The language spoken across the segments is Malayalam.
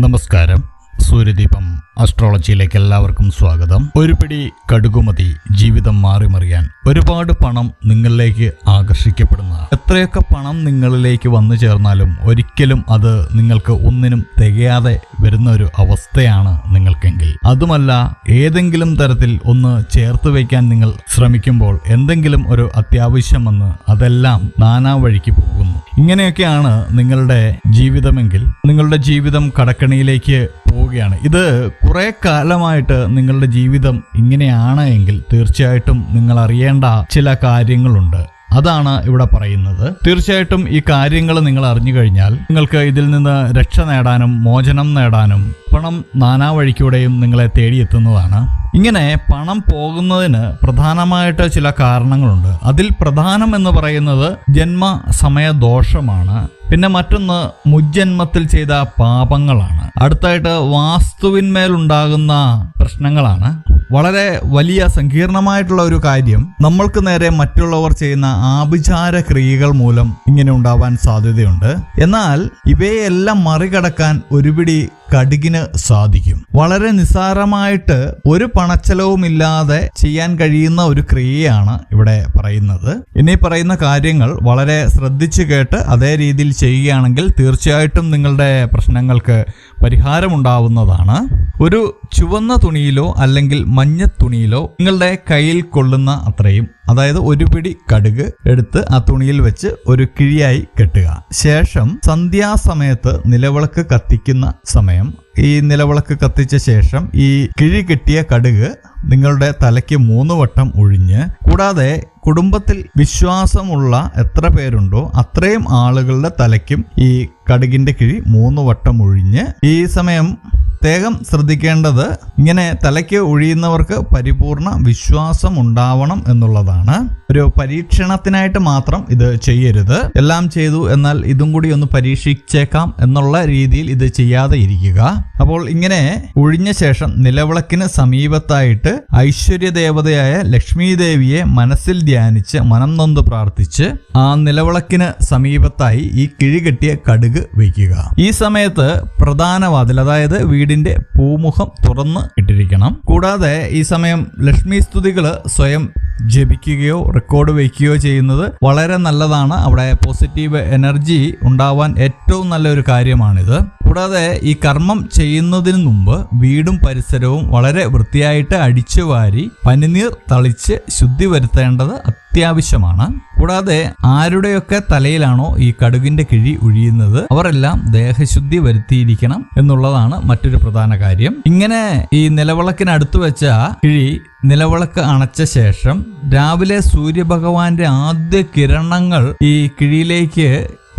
നമസ്കാരം. സൂര്യദീപം അസ്ട്രോളജിയിലേക്ക് എല്ലാവർക്കും സ്വാഗതം. ഒരു പിടി കടുകുമതി ജീവിതം മാറിമറിയാൻ ഒരുപാട് പണം നിങ്ങളിലേക്ക് ആകർഷിക്കപ്പെടുന്ന എത്രയൊക്കെ പണം നിങ്ങളിലേക്ക് വന്നു ചേർന്നാലും ഒരിക്കലും അത് നിങ്ങൾക്ക് ഒന്നിനും തികയാതെ വരുന്ന ഒരു അവസ്ഥയാണ് നിങ്ങൾക്കെങ്കിൽ. അതുമല്ല ഏതെങ്കിലും തരത്തിൽ ഒന്ന് ചേർത്ത് വയ്ക്കാൻ നിങ്ങൾ ശ്രമിക്കുമ്പോൾ എന്തെങ്കിലും ഒരു അത്യാവശ്യം വന്ന് അതെല്ലാം നാനാ വഴിക്ക് പോകുന്നു. ഇങ്ങനെയൊക്കെയാണ് നിങ്ങളുടെ ജീവിതമെങ്കിൽ നിങ്ങളുടെ ജീവിതം കടക്കണിയിലേക്ക് പോവുകയാണ്. ഇത് കുറെ കാലമായിട്ട് നിങ്ങളുടെ ജീവിതം ഇങ്ങനെയാണ് എങ്കിൽ തീർച്ചയായിട്ടും നിങ്ങൾ അറിയേണ്ട ചില കാര്യങ്ങളുണ്ട്. അതാണ് ഇവിടെ പറയുന്നത്. തീർച്ചയായിട്ടും ഈ കാര്യങ്ങൾ നിങ്ങൾ അറിഞ്ഞു കഴിഞ്ഞാൽ നിങ്ങൾക്ക് ഇതിൽ നിന്ന് രക്ഷ നേടാനും മോചനം നേടാനും പണം നാനാ വഴിക്കൂടെയും നിങ്ങളെ തേടിയെത്തുന്നതാണ്. ഇങ്ങനെ പണം പോകുന്നതിന് പ്രധാനമായിട്ട് ചില കാരണങ്ങളുണ്ട്. അതിൽ പ്രധാനം എന്ന് പറയുന്നത് ജന്മ സമയ ദോഷമാണ് പിന്നെ മറ്റൊന്ന് മുജ്ജന്മത്തിൽ ചെയ്ത പാപങ്ങളാണ്. അടുത്തായിട്ട് വാസ്തുവിന്മേലുണ്ടാകുന്ന പ്രശ്നങ്ങളാണ്. വളരെ വലിയ സങ്കീർണമായിട്ടുള്ള ഒരു കാര്യം. നമ്മൾക്ക് നേരെ മറ്റുള്ളവർ ചെയ്യുന്ന ആഭിചാര ക്രിയകൾ മൂലം ഇങ്ങനെ ഉണ്ടാവാൻ സാധ്യതയുണ്ട്. എന്നാൽ ഇവയെല്ലാം മറികടക്കാൻ ഒരുപിടി കടുകിന് സാധിക്കും. വളരെ നിസ്സാരമായിട്ട് ഒരു പണച്ചെലവുമില്ലാതെ ചെയ്യാൻ കഴിയുന്ന ഒരു ക്രിയയാണ് ഇവിടെ പറയുന്നത്. ഇനി പറയുന്ന കാര്യങ്ങൾ വളരെ ശ്രദ്ധിച്ചു കേട്ട് അതേ രീതിയിൽ ചെയ്യുകയാണെങ്കിൽ തീർച്ചയായിട്ടും നിങ്ങളുടെ പ്രശ്നങ്ങൾക്ക് പരിഹാരമുണ്ടാവുന്നതാണ്. ഒരു ചുവന്ന തുണിയിലോ അല്ലെങ്കിൽ മഞ്ഞ തുണിയിലോ നിങ്ങളുടെ കയ്യിൽ കൊള്ളുന്ന അത്രയും. അതായത് ഒരു പിടി കടുക് എടുത്ത് ആ തുണിയിൽ വെച്ച് ഒരു കിഴിയായി കെട്ടുക. ശേഷം സന്ധ്യാസമയത്ത് നിലവിളക്ക് കത്തിക്കുന്ന സമയം. ഈ നിലവിളക്ക് കത്തിച്ച ശേഷം ഈ കിഴി കെട്ടിയ കടുക് നിങ്ങളുടെ തലയ്ക്ക് മൂന്ന് വട്ടം ഒഴിഞ്ഞ് കൂടാതെ കുടുംബത്തിൽ വിശ്വാസമുള്ള എത്ര പേരുണ്ടോ അത്രയും ആളുകളുടെ തലയ്ക്കും ഈ കടുകിന്റെ കിഴി മൂന്ന് വട്ടം ഒഴിഞ്ഞ് ഈ സമയം പ്രത്യേകം ശ്രദ്ധിക്കേണ്ടത് ഇങ്ങനെ തലയ്ക്ക് ഒഴിയുന്നവർക്ക് പരിപൂർണ വിശ്വാസം ഉണ്ടാവണം എന്നുള്ളതാണ്. ഒരു പരീക്ഷണത്തിനായിട്ട് മാത്രം ഇത് ചെയ്യരുത്. എല്ലാം ചെയ്തു എന്നാൽ ഇതും കൂടി ഒന്ന് പരീക്ഷിച്ചേക്കാം എന്നുള്ള രീതിയിൽ ഇത് ചെയ്യാതെ ഇരിക്കുക. അപ്പോൾ ഇങ്ങനെ ഒഴിഞ്ഞ ശേഷം നിലവിളക്കിന് സമീപത്തായിട്ട് ഐശ്വര്യ ദേവതയായ ലക്ഷ്മി ദേവിയെ മനസ്സിൽ ധ്യാനിച്ച് മനം നൊന്ത് പ്രാർത്ഥിച്ച് ആ നിലവിളക്കിന് സമീപത്തായി ഈ കിഴികെട്ടിയ കടുക് വയ്ക്കുക. ഈ സമയത്ത് പ്രധാന വാതിൽ അതായത് വീടിന്റെ പൂമുഖം തുറന്ന് ഇട്ടിരിക്കണം. കൂടാതെ ഈ സമയം ലക്ഷ്മി സ്തുതികൾ സ്വയം ജപിക്കുകയോ റെക്കോർഡ് വയ്ക്കുകയോ ചെയ്യുന്നത് വളരെ നല്ലതാണ്. അവിടെ പോസിറ്റീവ് എനർജി ഉണ്ടാവാൻ ഏറ്റവും നല്ലൊരു കാര്യമാണിത്. കൂടാതെ ഈ കർമ്മം ചെയ്യുന്നതിന് മുമ്പ് വീടും പരിസരവും വളരെ വൃത്തിയായിട്ട് അടിച്ചു വാരി പനിനീർ തളിച്ച് ശുദ്ധി വരുത്തേണ്ടത് അത്യാവശ്യമാണ്. കൂടാതെ ആരുടെയൊക്കെ തലയിലാണോ ഈ കടുകിന്റെ കിഴി ഒഴിയുന്നത് അവരെല്ലാം ദേഹശുദ്ധി വരുത്തിയിരിക്കണം എന്നുള്ളതാണ് മറ്റൊരു പ്രധാന കാര്യം. ഇങ്ങനെ ഈ നിലവിളക്കിനടുത്ത് വെച്ച കിഴി നിലവിളക്ക് അണച്ച ശേഷം രാവിലെ സൂര്യഭഗവാന്റെ ആദ്യ കിരണങ്ങൾ ഈ കിഴിയിലേക്ക്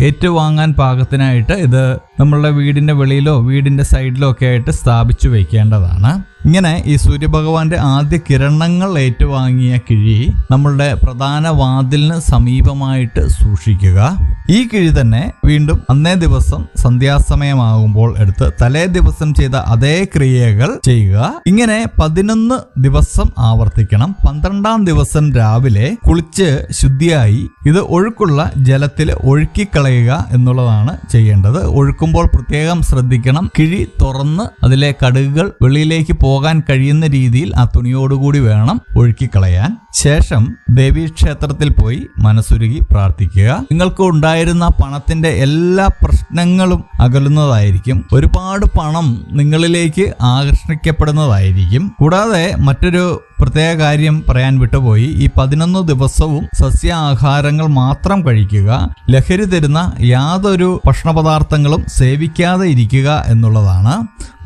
ഏറ്റുവാങ്ങാൻ പാകത്തിനായിട്ട് ഇത് നമ്മളുടെ വീടിന്റെ വെളിയിലോ വീടിന്റെ സൈഡിലോ ഒക്കെ ആയിട്ട് സ്ഥാപിച്ചു വെക്കേണ്ടതാണ് ഇങ്ങനെ ഈ സൂര്യഭഗവാന്റെ ആദ്യ കിരണങ്ങൾ ഏറ്റുവാങ്ങിയ കിഴി നമ്മളുടെ പ്രധാന വാതിലിന് സമീപമായിട്ട് സൂക്ഷിക്കുക. ഈ കിഴി തന്നെ വീണ്ടും അന്നേ ദിവസം സന്ധ്യാസമയമാകുമ്പോൾ എടുത്ത് തലേ ദിവസം ചെയ്ത അതേ ക്രിയകൾ ചെയ്യുക. ഇങ്ങനെ പതിനൊന്ന് ദിവസം ആവർത്തിക്കണം. പന്ത്രണ്ടാം ദിവസം രാവിലെ കുളിച്ച് ശുദ്ധിയായി ഇത് ഒഴുക്കുള്ള ജലത്തിൽ ഒഴുക്കിക്കളയുക എന്നുള്ളതാണ് ചെയ്യേണ്ടത്. ഒഴുക്കുമ്പോൾ പ്രത്യേകം ശ്രദ്ധിക്കണം. കിഴി തുറന്ന് അതിലെ കടുകുകൾ വെളിയിലേക്ക് പോകാൻ കഴിയുന്ന രീതിയിൽ ആ തുണിയോടുകൂടി വേണം ഒഴുക്കിക്കളയാൻ. ശേഷം ദേവീക്ഷേത്രത്തിൽ പോയി മനസ്സുരുകി പ്രാർത്ഥിക്കുക. നിങ്ങൾക്ക് ഉണ്ടായിരുന്ന പണത്തിന്റെ എല്ലാ പ്രശ്നങ്ങളും അകലുന്നതായിരിക്കും. ഒരുപാട് പണം നിങ്ങളിലേക്ക് ആകർഷിക്കപ്പെടുന്നതായിരിക്കും. കൂടാതെ മറ്റൊരു പ്രത്യേക കാര്യം പറയാൻ വിട്ടുപോയി. ഈ പതിനൊന്ന് ദിവസവും സസ്യാഹാരങ്ങൾ മാത്രം കഴിക്കുക. ലഹരി തരുന്ന യാതൊരു ഭക്ഷണപദാർത്ഥങ്ങളും സേവിക്കാതെ ഇരിക്കുക എന്നുള്ളതാണ്.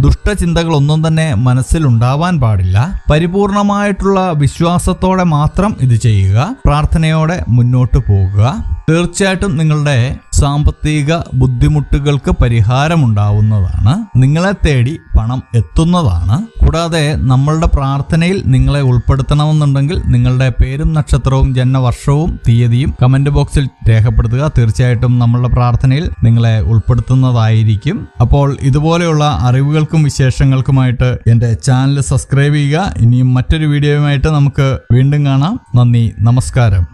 ദുഷ്ടചിന്തകളൊന്നും തന്നെ മനസ്സിലുണ്ടാവാൻ പാടില്ല. പരിപൂർണമായിട്ടുള്ള വിശ്വാസത്തോടെ മാത്രം ഇത് ചെയ്യുക. പ്രാർത്ഥനയോടെ മുന്നോട്ട് പോകുക. തീർച്ചയായിട്ടും നിങ്ങളുടെ സാമ്പത്തിക ബുദ്ധിമുട്ടുകൾക്ക് പരിഹാരമുണ്ടാവുന്നതാണ്. നിങ്ങളെ തേടി പണം എത്തുന്നതാണ്. കൂടാതെ നമ്മളുടെ പ്രാർത്ഥനയിൽ നിങ്ങളെ ഉൾപ്പെടുത്തണമെന്നുണ്ടെങ്കിൽ നിങ്ങളുടെ പേരും നക്ഷത്രവും ജന്മവർഷവും തീയതിയും കമന്റ് ബോക്സിൽ രേഖപ്പെടുത്തുക. തീർച്ചയായിട്ടും നമ്മളുടെ പ്രാർത്ഥനയിൽ നിങ്ങളെ ഉൾപ്പെടുത്തുന്നതായിരിക്കും. അപ്പോൾ ഇതുപോലെയുള്ള അറിവുകൾക്കും വിശേഷങ്ങൾക്കുമായിട്ട് എന്റെ ചാനൽ സബ്സ്ക്രൈബ് ചെയ്യുക. ഇനിയും മറ്റൊരു വീഡിയോയുമായിട്ട് നമുക്ക് വീണ്ടും കാണാം. നന്ദി നമസ്കാരം.